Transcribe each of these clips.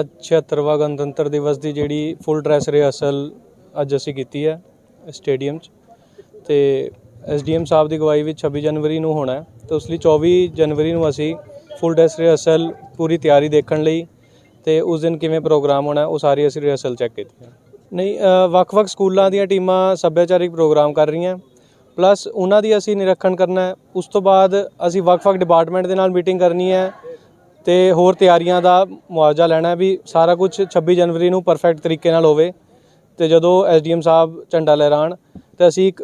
ਅੱਜ 76ਵਾਂ ਗਣਤੰਤਰ ਦਿਵਸ ਦੀ ਜਿਹੜੀ ਫੁੱਲ ਡਰੈਸ ਰਿਹਰਸਲ ਅੱਜ ਅਸੀਂ ਕੀਤੀ ਹੈ ਸਟੇਡੀਅਮ 'ਚ। ਤੇ ਐਸਡੀਐਮ ਸਾਹਿਬ ਦੀ ਅਗਵਾਈ ਵਿੱਚ 26 ਜਨਵਰੀ ਨੂੰ ਹੋਣਾ ਹੈ। ਤੇ ਉਸ ਲਈ 24 ਜਨਵਰੀ ਨੂੰ ਅਸੀਂ ਫੁੱਲ ਡਰੈਸ ਰਿਹਰਸਲ ਪੂਰੀ ਤਿਆਰੀ ਦੇਖਣ ਲਈ ਤੇ ਉਸ ਦਿਨ ਕਿਵੇਂ ਪ੍ਰੋਗਰਾਮ ਹੋਣਾ ਉਹ ਸਾਰੀ ਅਸੀਂ ਰਿਹਰਸਲ ਚੈੱਕ ਕੀਤੀ ਹੈ। ਨਹੀਂ ਵੱਖ-ਵੱਖ ਸਕੂਲਾਂ ਦੀਆਂ ਟੀਮਾਂ ਸੱਭਿਆਚਾਰਿਕ ਪ੍ਰੋਗਰਾਮ ਕਰ ਰਹੀਆਂ। ਪਲੱਸ ਉਹਨਾਂ ਦੀ ਅਸੀਂ ਨਿਰੀਖਣ ਕਰਨਾ ਹੈ। ਉਸ ਤੋਂ ਬਾਅਦ ਅਸੀਂ ਵੱਖ-ਵੱਖ ਡਿਪਾਰਟਮੈਂਟ ਦੇ ਨਾਲ ਮੀਟਿੰਗ ਕਰਨੀ ਹੈ। ਤੇ ਹੋਰ ਤਿਆਰੀਆਂ ਦਾ ਮੁਆਵਜ਼ਾ ਲੈਣਾ ਵੀ ਸਾਰਾ ਕੁਝ 26 ਜਨਵਰੀ ਨੂੰ ਪਰਫੈਕਟ ਤਰੀਕੇ ਨਾਲ ਹੋਵੇ ਤੇ ਜਦੋਂ ਐਸਡੀਐਮ ਸਾਹਿਬ ਝੰਡਾ ਲਹਿਰਾਣ, ਤੇ ਅਸੀਂ ਇੱਕ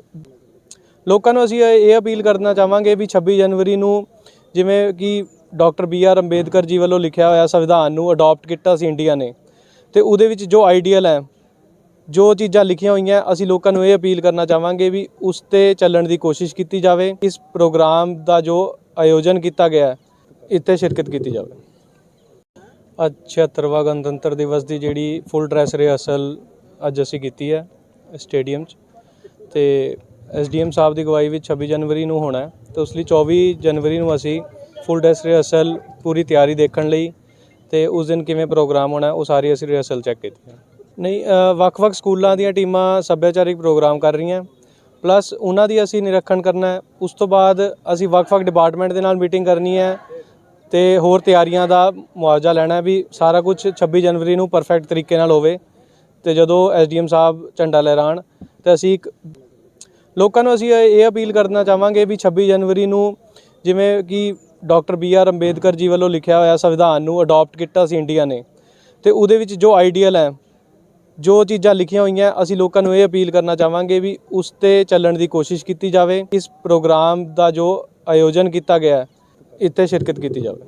ਲੋਕਾਂ ਨੂੰ ਅਸੀਂ ਇਹ ਇਹ ਅਪੀਲ ਕਰਨਾ ਚਾਹਾਂਗੇ ਵੀ 26 ਜਨਵਰੀ ਨੂੰ ਜਿਵੇਂ ਕਿ doctor B R Ambedkar ji ਵੱਲੋਂ ਲਿਖਿਆ ਹੋਇਆ ਸੰਵਿਧਾਨ ਨੂੰ ਅਡਾਪਟ ਕੀਤਾ ਸੀ ਇੰਡੀਆ ਨੇ, ਤੇ ਉਹਦੇ ਵਿੱਚ ਜੋ ਆਈਡੀਅਲ ਹੈ, ਜੋ ਚੀਜ਼ਾਂ ਲਿਖੀਆਂ ਹੋਈਆਂ, ਅਸੀਂ ਲੋਕਾਂ ਨੂੰ ਇਹ ਅਪੀਲ ਕਰਨਾ ਚਾਹਾਂਗੇ ਵੀ ਉਸ ਤੇ ਚੱਲਣ ਦੀ ਕੋਸ਼ਿਸ਼ ਕੀਤੀ ਜਾਵੇ। ਇਸ ਪ੍ਰੋਗਰਾਮ ਦਾ ਜੋ ਆਯੋਜਨ ਕੀਤਾ ਗਿਆ ਹੈ ਇੱਥੇ ਸ਼ਿਰਕਤ ਕੀਤੀ ਜਾਵੇ। ਅੱਜ 76ਵਾਂ ਗਣਤੰਤਰ ਦਿਵਸ ਦੀ ਜਿਹੜੀ ਫੁੱਲ ਡਰੈਸ ਰਿਹਰਸਲ ਅੱਜ ਅਸੀਂ ਕੀਤੀ ਹੈ ਸਟੇਡੀਅਮ 'ਚ ਤੇ ਐਸਡੀਐਮ ਸਾਹਿਬ ਦੀ ਅਗਵਾਈ ਵਿੱਚ 26 ਜਨਵਰੀ ਨੂੰ ਹੋਣਾ ਹੈ ਤੇ ਉਸ ਲਈ 24 ਜਨਵਰੀ ਨੂੰ ਅਸੀਂ ਫੁੱਲ ਡਰੈਸ ਰਿਹਰਸਲ ਪੂਰੀ ਤਿਆਰੀ ਦੇਖਣ ਲਈ ਤੇ ਉਸ ਦਿਨ ਕਿਵੇਂ ਪ੍ਰੋਗਰਾਮ ਹੋਣਾ ਉਹ ਸਾਰੀ ਅਸੀਂ ਰਿਹਰਸਲ ਚੈੱਕ ਕੀਤੀ ਹੈ। ਨਹੀਂ ਵੱਖ-ਵੱਖ ਸਕੂਲਾਂ ਦੀਆਂ ਟੀਮਾਂ ਸੱਭਿਆਚਾਰਿਕ ਪ੍ਰੋਗਰਾਮ ਕਰ ਰਹੀਆਂ ਪਲੱਸ ਉਹਨਾਂ ਦੀ ਅਸੀਂ ਨਿਰੀਖਣ ਕਰਨਾ ਹੈ। ਉਸ ਤੋਂ ਬਾਅਦ ਅਸੀਂ ਵੱਖ-ਵੱਖ ਡਿਪਾਰਟਮੈਂਟ ਦੇ ਨਾਲ ਮੀਟਿੰਗ ਕਰਨੀ ਹੈ ਤੇ ਹੋਰ ਤਿਆਰੀਆਂ ਦਾ ਮੁਆਵਜ਼ਾ ਲੈਣਾ ਵੀ ਸਾਰਾ ਕੁਝ 26 ਜਨਵਰੀ ਨੂੰ ਪਰਫੈਕਟ ਤਰੀਕੇ ਨਾਲ ਹੋਵੇ। ਤੇ ਜਦੋਂ ਐਸਡੀਐਮ ਸਾਹਿਬ ਝੰਡਾ ਲਹਿਰਾਣ, ਤੇ ਅਸੀਂ ਇੱਕ ਲੋਕਾਂ ਨੂੰ ਅਸੀਂ ਇਹ ਅਪੀਲ ਕਰਨਾ ਚਾਹਾਂਗੇ ਵੀ 26 ਜਨਵਰੀ ਨੂੰ ਜਿਵੇਂ ਕਿ doctor B R Ambedkar ji ਵੱਲੋਂ ਲਿਖਿਆ ਹੋਇਆ ਸੰਵਿਧਾਨ ਨੂੰ ਅਡਾਪਟ ਕੀਤਾ ਸੀ ਇੰਡੀਆ ਨੇ, ਤੇ ਉਹਦੇ ਵਿੱਚ ਜੋ ਆਈਡੀਅਲ ਹੈ, ਜੋ ਚੀਜ਼ਾਂ ਲਿਖੀਆਂ ਹੋਈਆਂ, ਅਸੀਂ ਲੋਕਾਂ ਨੂੰ ਇਹ ਅਪੀਲ ਕਰਨਾ ਚਾਹਾਂਗੇ ਵੀ ਉਸ ਤੇ ਚੱਲਣ ਦੀ ਕੋਸ਼ਿਸ਼ ਕੀਤੀ ਜਾਵੇ। ਇਸ ਪ੍ਰੋਗਰਾਮ ਦਾ ਜੋ ਆਯੋਜਨ ਕੀਤਾ ਗਿਆ ਇੱਥੇ ਸ਼ਿਰਕਤ ਕੀਤੀ ਜਾਵੇ।